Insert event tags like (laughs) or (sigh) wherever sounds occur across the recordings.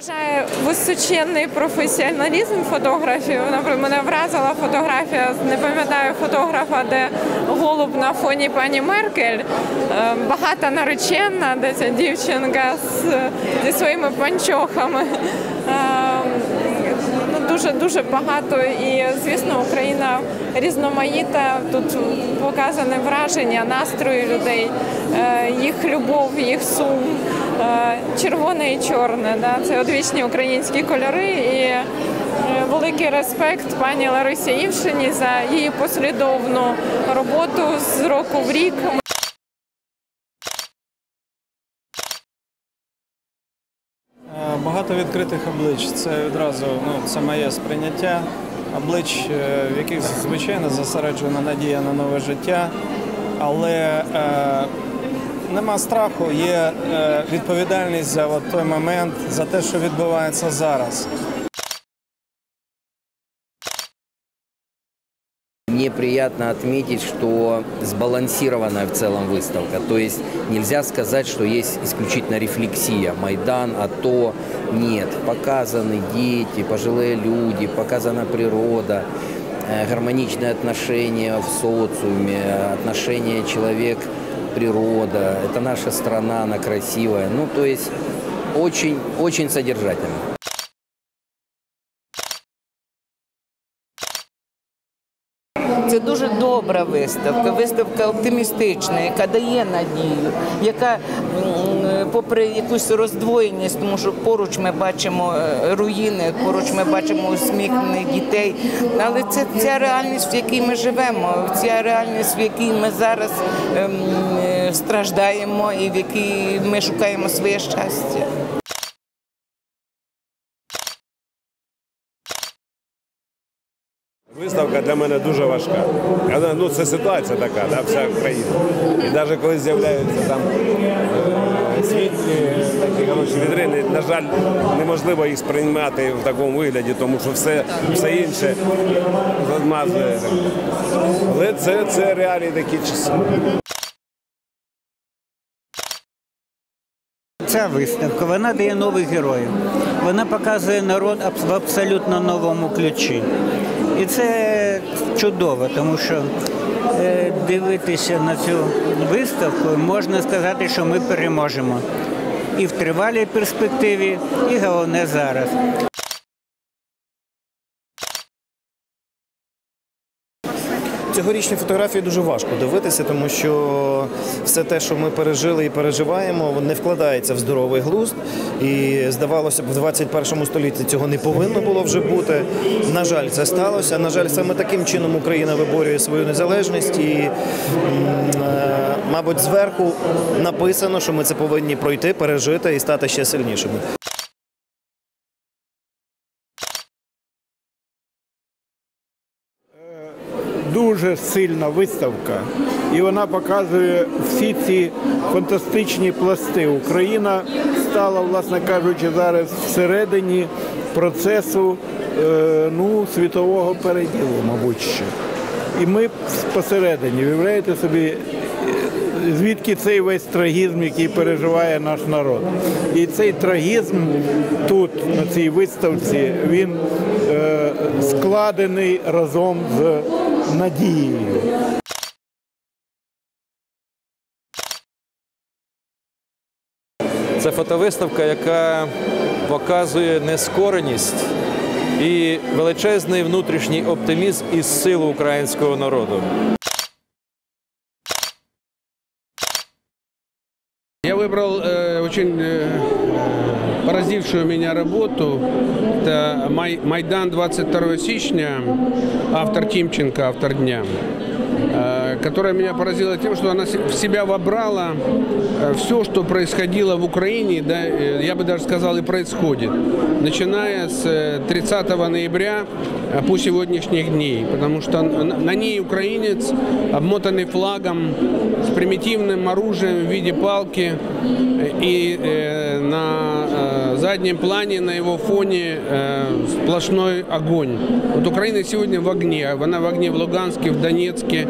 Вражає височенний професіоналізм фотографів. Мене вразила фотографія. Не пам'ятаю фотографа, де голуб на фоні пані Меркель. Е, Багата наречена, де ця дівчинка з, зі своїми панчохами. Дуже дуже багато і звісно Україна різноманіта. Тут показане враження настрою людей, е, їх любов, їх сум, е, червоне і чорне. Да? Це одвічні українські кольори. І е, великий респект пані Ларисі Івшині за її послідовну роботу з року в рік. Багато відкритих облич. Це відразу ну, це моє сприйняття облич, е, в яких звичайно зосереджена надія на нове життя, але е, нема страху, є е, відповідальність за от той момент, за те, що відбувається зараз. Мне приятно отметить, что сбалансированная в целом выставка. То есть нельзя сказать, что есть исключительно рефлексия. Майдан, АТО. Нет. Показаны дети, пожилые люди, показана природа, э, гармоничные отношения в социуме, отношения человек-природа. Это наша страна, она красивая. Ну, то есть очень, очень содержательно. Це дуже добра виставка, виставка оптимістична, яка дає надію, яка, попри якусь роздвоєність, тому що поруч ми бачимо е, руїни, поруч ми бачимо усміхнених дітей. Але це ця реальність, в якій ми живемо, ця реальність, в якій ми зараз ем, е, страждаємо і в якій ми шукаємо своє щастя. Виставка для мене дуже важка. Ну, це ситуація така, да, вся країна. І навіть коли з'являються там е, світлі такі хороші вітрини, на жаль, неможливо їх сприймати в такому вигляді, тому що все, все інше змазує. Але це, це реалії такі часи. Ця виставка вона дає нових героїв. Вона показує народ в абсолютно новому ключі. І це чудово, тому що е, дивитися на цю виставку можна сказати, що ми переможемо. І в тривалій перспективі, і головне зараз. Цьогорічні фотографії дуже важко дивитися, тому що все те, що ми пережили і переживаємо, не вкладається в здоровий глузд. І здавалося б, в 21 столітті цього не повинно було вже бути. На жаль, це сталося. На жаль, саме таким чином Україна виборює свою незалежність. І, е, мабуть, зверху написано, що ми це повинні пройти, пережити і стати ще сильнішими. Дуже сильна виставка, і вона показує всі ці фантастичні пласти. Україна стала, власне кажучи, зараз всередині процесу е, ну, світового переділу, мабуть, ще. І ми посередині. Уявляєте собі, е, звідки цей весь трагізм, який переживає наш народ. І цей трагізм тут, на цій виставці, він е, складений разом з надією. Це фотовиставка, яка показує нескореність і величезний внутрішній оптимізм і силу українського народу. Я выбрал э, очень э, поразившую меня работу. Это Май- Майдан 22 січня, автор Тимченко, автор дня, э, Которая меня поразила тем, что она в себя вобрала все, что происходило в Украине, да, э, я бы даже сказал и происходит, начиная с э, 30 ноября э, по сегодняшних дней, потому что на ней украинец, обмотанный флагом, с примитивным оружием в виде палки, э, и э, на э, заднем плане на его фоне э, сплошной огонь. Вот Украина сегодня в огне. Она в огне в Луганске, в Донецке.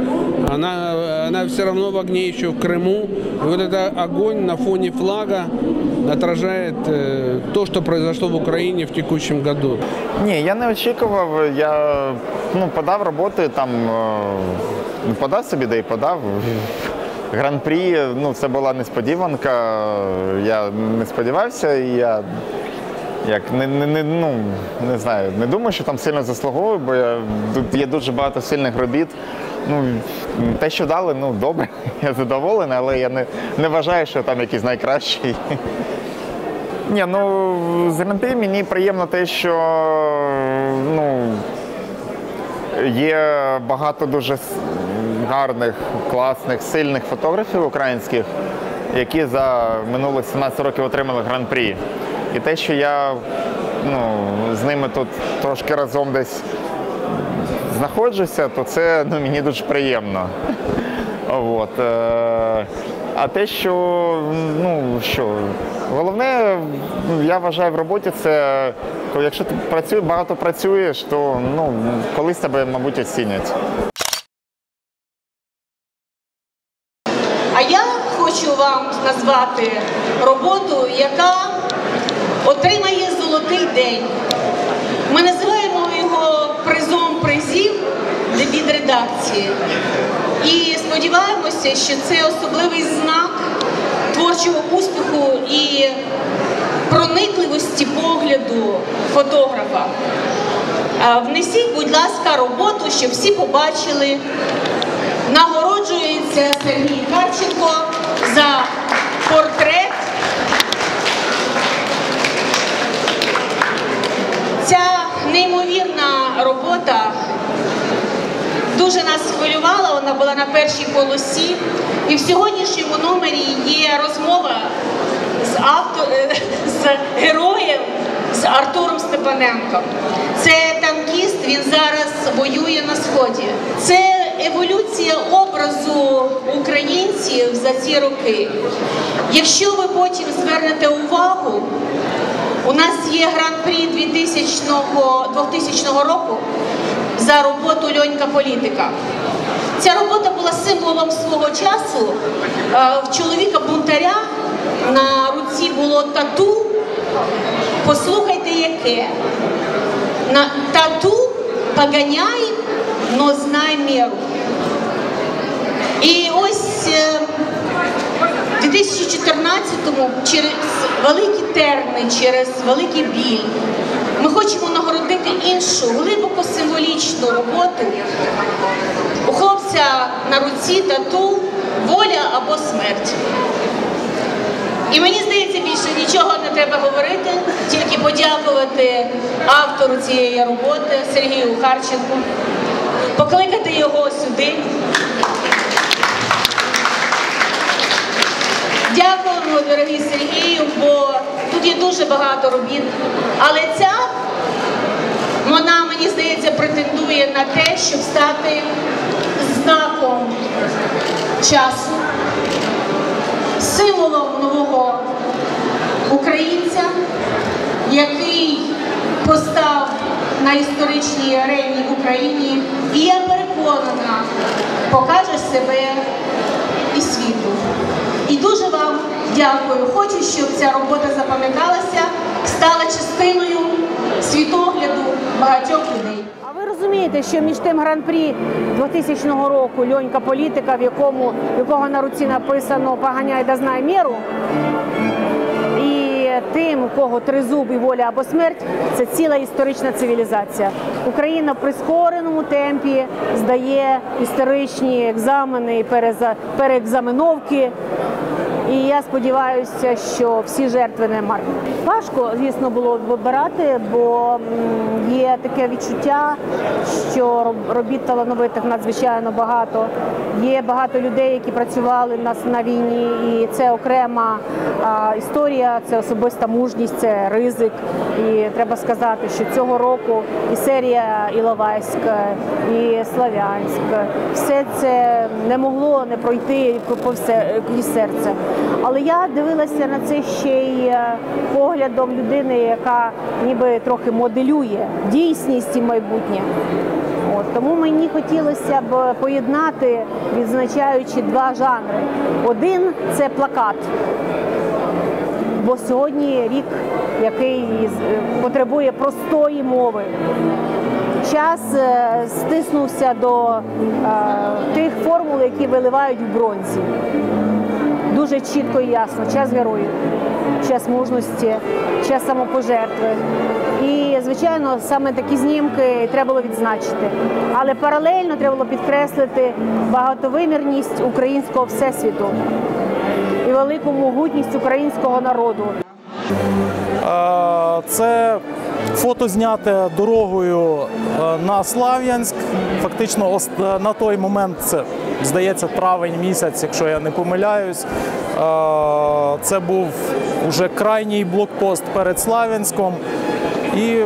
Она, она все равно в огне еще в Крыму. И вот этот огонь на фоне флага отражает э, то, что произошло в Украине в текущем году. Ні, я не очікував. Я ну, подав роботи там, е, ну, подав собі, де й подав. Гран-прі, ну, це була несподіванка. Я не сподівався, і я як не, не, не, ну, не знаю, не думаю, що там сильно заслуговую, бо я, є дуже багато сильних робіт. Ну, те, що дали, ну добре, (laughs) я задоволений, але я не, не вважаю, що там якийсь найкращий. (laughs) Ні, ну з гран-прі мені приємно те, що ну, є багато дуже гарних, класних, сильних фотографів українських, які за минулих 17 років отримали гран-прі. І те, що я ну, з ними тут трошки разом десь знаходжуся, то це ну, мені дуже приємно. От, е, а те, що, ну, що, головне, я вважаю в роботі, це якщо ти працюєш, багато працюєш, то ну, колись тебе, мабуть, оцінять. А я хочу вам назвати роботу, яка отримає золотий день. Ми називаємо його призом призів від редакції. І сподіваємося, що це особливий знак творчого успіху і проникливості погляду фотографа. Внесіть, будь ласка, роботу, щоб всі побачили. Нагороджується Сергій Харченко за неймовірна робота дуже нас хвилювала, вона була на першій полосі. І в сьогоднішньому номері є розмова з автор, е, (laughs) з героєм, з Артуром Степаненком. Це танкіст, він зараз воює на сході. Це еволюція образу українців за ці роки. Якщо ви потім звернете увагу, у нас є гран-прі 2000, 2000 року за роботу Льонька Політика. Ця робота була символом свого часу. Е, В чоловіка бунтаря на руці було тату. Послухайте, яке. На тату поганяй, но знай меру. І 2014-му через великі терни, через великий біль ми хочемо нагородити іншу глибоко символічну роботу. У хлопця на руці тату воля або смерть. І мені здається, більше нічого не треба говорити, тільки подякувати автору цієї роботи Сергію Харченку, покликати його сюди. Дякуємо, дорогий Сергію, бо тут є дуже багато робіт. Але ця, вона, мені здається, претендує на те, щоб стати знаком часу, символом нового українця, який постав на історичній арені в Україні, і я переконана, покаже себе і світу. І дуже вам дякую. Хочу, щоб ця робота запам'яталася, стала частиною світогляду багатьох людей. А ви розумієте, що між тим гран-прі 2000 року Льонька політика, в якому в якого на руці написано Поганяй да знай міру, і тим, у кого тризуб і воля або смерть, це ціла історична цивілізація. Україна в прискореному темпі здає історичні екзамени переекзаменовки. І я сподіваюся, що всі жертви не марні. Важко, звісно, було вибирати, бо є таке відчуття, що робіт талановитих надзвичайно багато. Є багато людей, які працювали в нас на війні, і це окрема історія, це особиста мужність, це ризик. І треба сказати, що цього року і серія Іловайськ, і Славянськ, все це не могло не пройти повз се- крізь серце. Але я дивилася на це ще й е, поглядом людини, яка ніби трохи моделює дійсність і майбутнє. От, тому мені хотілося б поєднати, відзначаючи два жанри. Один це плакат, бо сьогодні рік, який потребує простої мови. Час е, стиснувся до е, тих формул, які виливають в бронзі. Дуже чітко і ясно. Час героїв, час мужності, час самопожертви. І, звичайно, саме такі знімки треба було відзначити. Але паралельно треба було підкреслити багатовимірність українського всесвіту і велику могутність українського народу. Це фото зняте дорогою е, на Слав'янськ. Фактично, е, на той момент це здається травень місяць, якщо я не помиляюсь. Е, Це був уже крайній блокпост перед Слав'янськом. І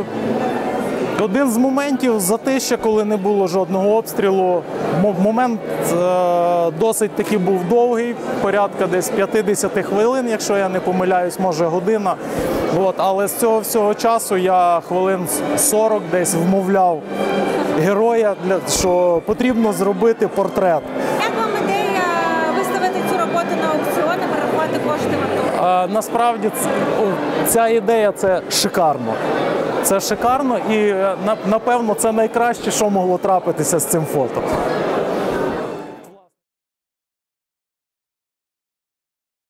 один з моментів затища, коли не було жодного обстрілу. Момент е, досить таки був довгий, порядка десь 50 хвилин, якщо я не помиляюсь, може година. От, але з цього всього часу я хвилин 40 десь вмовляв героя, що потрібно зробити портрет. Насправді ця ідея це шикарно. Це шикарно і е, на- напевно це найкраще, що могло трапитися з цим фото.